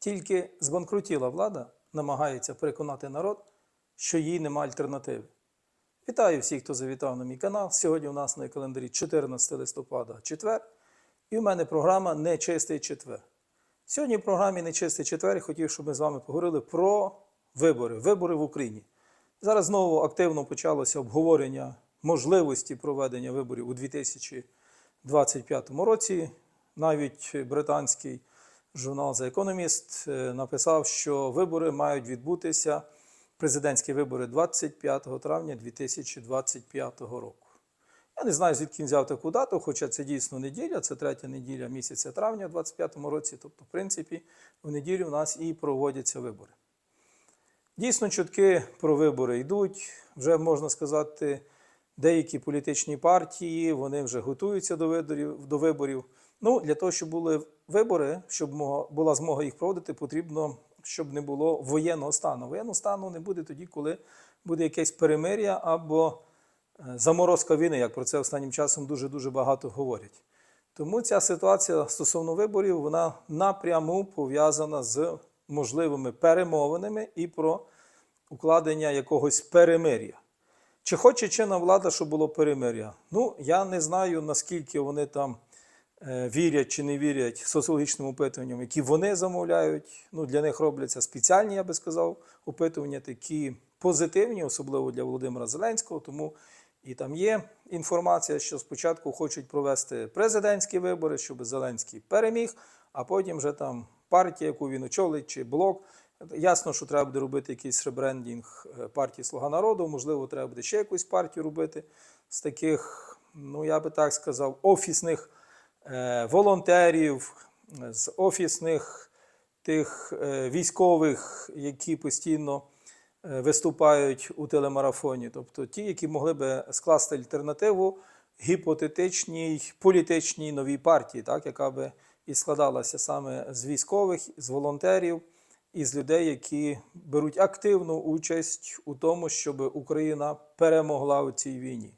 Тільки збанкрутіла влада намагається переконати народ, що їй нема альтернативи. Вітаю всіх, хто завітав на мій канал. Сьогодні у нас на календарі 14 листопада, четвер. І у мене програма Нечистий четвер. Сьогодні в програмі Нечистий четвер хотів, щоб ми з вами поговорили про вибори, вибори в Україні. Зараз знову активно почалося обговорення можливості проведення виборів у 2025 році. Навіть британський журнал The Economist е, написав, що вибори мають відбутися, президентські вибори 25 травня 2025 року. Я не знаю, звідки він взяв таку дату, хоча це дійсно неділя, це третя неділя місяця травня в 2025 році. Тобто, в принципі, в неділю у нас і проводяться вибори. Дійсно, чутки про вибори йдуть. Вже можна сказати, деякі політичні партії вони вже готуються до виборів. До виборів. Ну, для того, щоб були вибори, щоб була змога їх проводити, потрібно, щоб не було воєнного стану. Воєнного стану не буде тоді, коли буде якесь перемир'я або е, заморозка війни, як про це останнім часом дуже дуже багато говорять. Тому ця ситуація стосовно виборів вона напряму пов'язана з можливими перемовинами і про укладення якогось перемир'я. Чи хоче чинна влада, щоб було перемир'я? Ну, я не знаю, наскільки вони там вірять чи не вірять соціологічним опитуванням, які вони замовляють. Ну, для них робляться спеціальні, я би сказав, опитування, такі позитивні, особливо для Володимира Зеленського. Тому і там є інформація, що спочатку хочуть провести президентські вибори, щоб Зеленський переміг, а потім вже там партія, яку він очолить, чи блок. Ясно, що треба буде робити якийсь ребрендінг е, партії Слуга народу. Можливо, треба буде ще якусь партію робити з таких, ну я би так сказав, офісних е, волонтерів, е, з офісних тих е, військових, які постійно е, виступають у телемарафоні. Тобто ті, які могли би скласти альтернативу гіпотетичній політичній новій партії, так, яка би і складалася саме з військових, з волонтерів і з людей, які беруть активну участь у тому, щоб Україна перемогла у цій війні.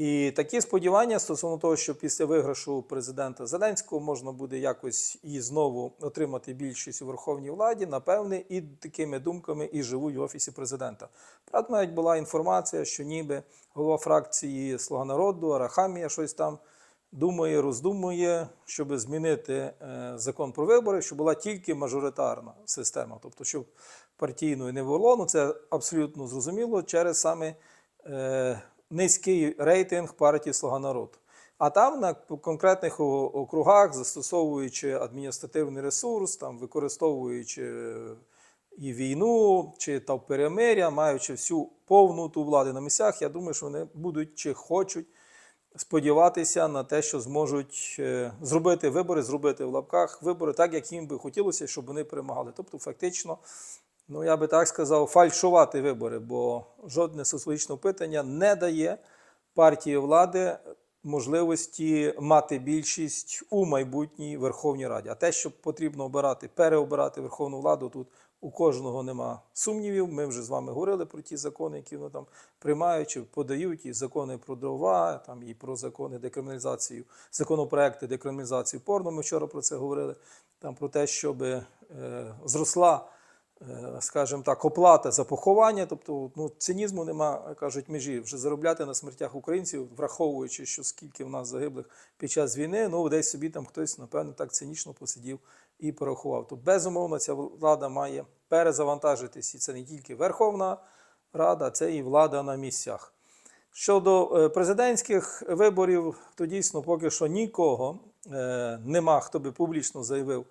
І такі сподівання стосовно того, що після виграшу президента Зеленського можна буде якось і знову отримати більшість у Верховній Владі, напевне, і такими думками і живуть в офісі президента. Правда, навіть була інформація, що ніби голова фракції Слуга народу Арахамія щось там думає, роздумує, щоб змінити е, закон про вибори, щоб була тільки мажоритарна система, тобто щоб партійної не було. Ну це абсолютно зрозуміло через саме е, низький рейтинг партії Слуга народу. А там на конкретних округах, застосовуючи адміністративний ресурс, там використовуючи е, і війну, чи та перемиря, маючи всю повну ту владу на місцях, я думаю, що вони будуть чи хочуть сподіватися на те, що зможуть е, зробити вибори, зробити в лапках вибори так, як їм би хотілося, щоб вони перемагали. Тобто, фактично, ну я би так сказав, фальшувати вибори, бо жодне соціологічне опитання не дає партії влади можливості мати більшість у майбутній Верховній Раді. А те, що потрібно обирати, переобирати Верховну владу, тут у кожного нема сумнівів. Ми вже з вами говорили про ті закони, які вони там приймають чи подають, і закони про дрова, там і про закони декриміналізацію, законопроекти декриміналізації порно. Ми вчора про це говорили. Там про те, щоб е, зросла скажімо так, оплата за поховання, тобто ну, цинізму нема, кажуть, межі. Вже заробляти на смертях українців, враховуючи, що скільки в нас загиблих під час війни, ну десь собі там хтось, напевно, так цинічно посидів і порахував. То безумовно ця влада має перезавантажитись, і це не тільки Верховна Рада, це і влада на місцях. Щодо е, президентських виборів, то дійсно поки що нікого е, нема, хто би публічно заявив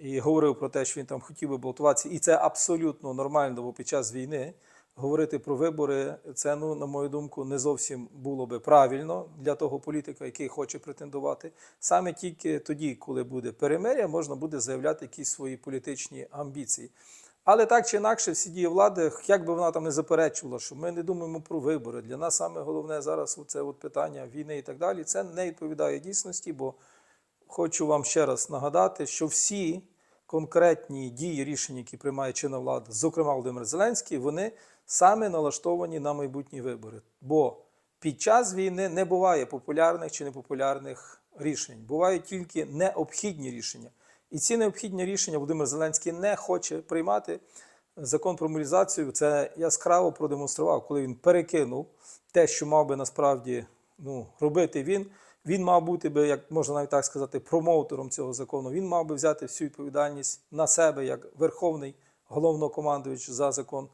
і говорив про те, що він там хотів би балотуватися, і це абсолютно нормально, бо під час війни говорити про вибори, це, ну, на мою думку, не зовсім було би правильно для того політика, який хоче претендувати. Саме тільки тоді, коли буде перемиря, можна буде заявляти якісь свої політичні амбіції. Але так чи інакше, всі дії влади, як би вона там не заперечувала, що ми не думаємо про вибори. Для нас саме головне зараз це от питання війни і так далі. Це не відповідає дійсності, бо хочу вам ще раз нагадати, що всі конкретні дії, рішення, які приймає чинна влада, зокрема Володимир Зеленський, вони саме налаштовані на майбутні вибори. Бо під час війни не буває популярних чи непопулярних рішень, бувають тільки необхідні рішення. І ці необхідні рішення Володимир Зеленський не хоче приймати. Закон про мобілізацію це яскраво продемонстрував, коли він перекинув те, що мав би насправді ну, робити він. Він мав бути би, як можна навіть так сказати, промоутером цього закону. Він мав би взяти всю відповідальність на себе як верховний головнокомандуючий за закон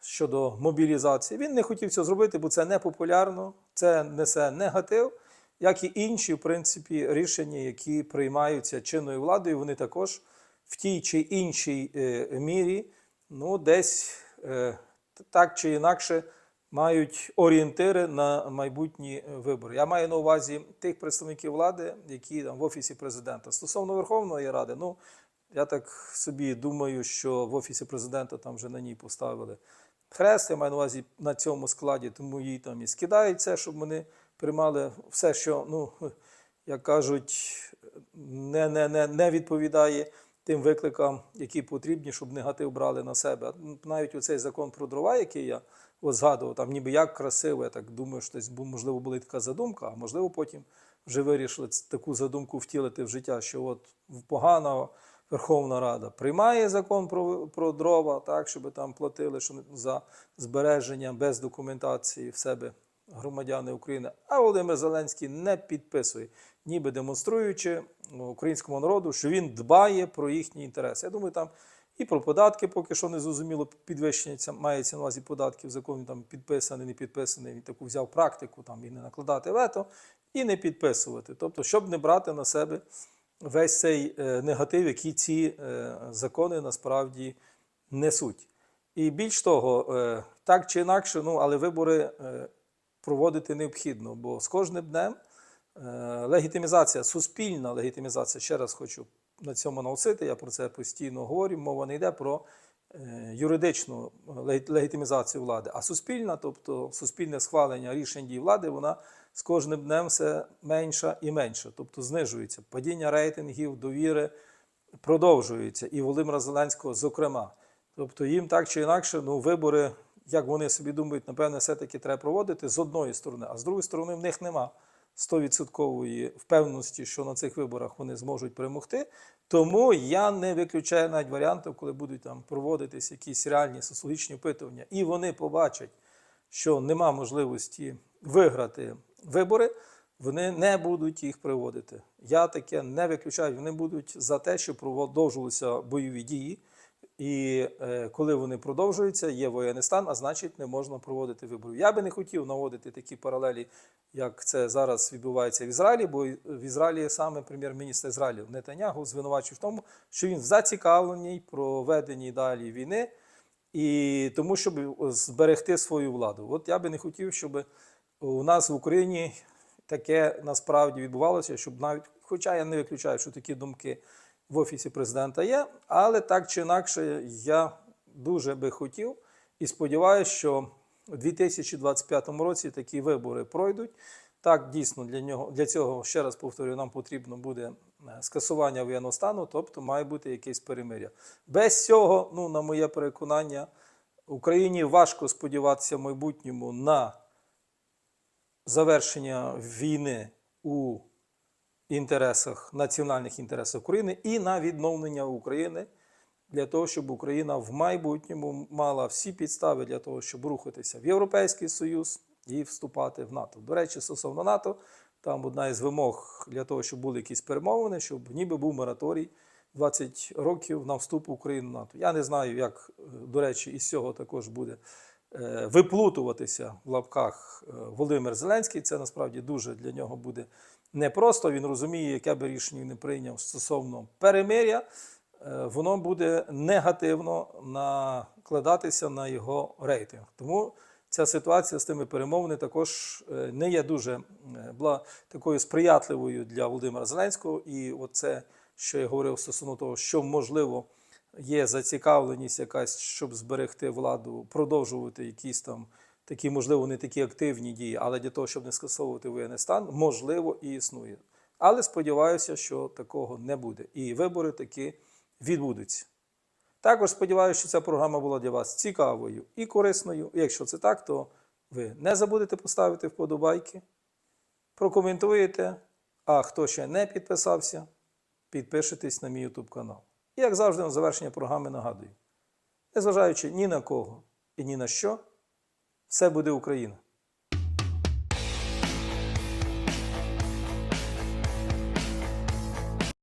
щодо мобілізації. Він не хотів цього зробити, бо це не популярно, це несе негатив, як і інші, в принципі, рішення, які приймаються чинною владою, вони також в тій чи іншій е, мірі, ну, десь е, так чи інакше мають орієнтири на майбутні е, вибори. Я маю на увазі тих представників влади, які там в офісі президента. Стосовно Верховної Ради, ну я так собі думаю, що в офісі президента там вже на ній поставили хрест. Я маю на увазі на цьому складі, тому їй там і скидають це, щоб вони приймали все, що, ну, як кажуть, не, не, не, не відповідає тим викликам, які потрібні, щоб негатив брали на себе. Навіть оцей закон про дрова, який я от згадував, там ніби як красиво, я так думаю, що десь, можливо була така задумка, а можливо потім вже вирішили таку задумку втілити в життя, що от погана Верховна Рада приймає закон про, про дрова, так, щоб там платили що за збереження без документації в себе громадяни України, а Володимир Зеленський не підписує, ніби демонструючи ну, українському народу, що він дбає про їхні інтереси. Я думаю, там і про податки поки що не зрозуміло підвищення мається на увазі податків. Закон там підписаний, не підписаний. Він таку взяв практику там і не накладати вето, і не підписувати. Тобто, щоб не брати на себе весь цей е, негатив, який ці е, закони насправді несуть. І більш того, е, так чи інакше, ну але вибори проводити необхідно, бо з кожним днем е, легітимізація, суспільна легітимізація, ще раз хочу на цьому наусити, я про це постійно говорю. Мова не йде про е, юридичну легітимізацію влади, а суспільна, тобто суспільне схвалення рішень дій влади, вона з кожним днем все менша і менша, тобто знижується. Падіння рейтингів, довіри продовжується, і Володимира Зеленського, зокрема. Тобто їм так чи інакше, ну, вибори, як вони собі думають, напевне, все-таки треба проводити з одної сторони, а з другої сторони, в них нема 100% впевненості, що на цих виборах вони зможуть перемогти. Тому я не виключаю навіть варіантів, коли будуть там проводитись якісь реальні соціологічні опитування, і вони побачать, що нема можливості виграти вибори, вони не будуть їх проводити. Я таке не виключаю. Вони будуть за те, щоб продовжувалися бойові дії. І е, коли вони продовжуються, є воєнний стан, а значить не можна проводити вибори. Я би не хотів наводити такі паралелі, як це зараз відбувається в Ізраїлі, бо в Ізраїлі саме прем'єр-міністр Ізраїлю Нетанягу звинувачує в тому, що він зацікавлений про веденні далі війни і тому, щоб зберегти свою владу. От я би не хотів, щоб у нас в Україні таке насправді відбувалося, щоб навіть, хоча я не виключаю, що такі думки в офісі президента є, але так чи інакше, я дуже би хотів і сподіваюся, що у 2025 році такі вибори пройдуть. Так, дійсно, для нього для цього, ще раз повторюю, нам потрібно буде е, скасування воєнного стану, тобто має бути якесь перемиря. Без цього, ну, на моє переконання, Україні важко сподіватися в майбутньому на завершення війни у інтересах, національних інтересах України і на відновлення України для того, щоб Україна в майбутньому мала всі підстави для того, щоб рухатися в Європейський Союз і вступати в НАТО. До речі, стосовно НАТО, там одна із вимог для того, щоб були якісь перемовини, щоб ніби був мораторій 20 років на вступ України в НАТО. Я не знаю, як, е, до речі, із цього також буде е, виплутуватися в лапках е, Володимир Зеленський. Це насправді дуже для нього буде непросто. Він розуміє, яке би рішення не прийняв стосовно перемиря, е, воно буде негативно накладатися на його рейтинг. Тому ця ситуація з тими перемовини також е, не є дуже е, була такою сприятливою для Володимира Зеленського. І оце, що я говорив стосовно того, що можливо є зацікавленість якась, щоб зберегти владу, продовжувати якісь там такі, можливо, не такі активні дії, але для того, щоб не скасовувати воєнний стан, можливо, і існує. Але сподіваюся, що такого не буде. І вибори таки відбудуться. Також сподіваюся, що ця програма була для вас цікавою і корисною. Якщо це так, то ви не забудете поставити вподобайки, прокоментуєте. А хто ще не підписався, підпишетесь на мій YouTube канал. І як завжди, на завершення програми нагадую: незважаючи ні на кого і ні на що, все буде Україна.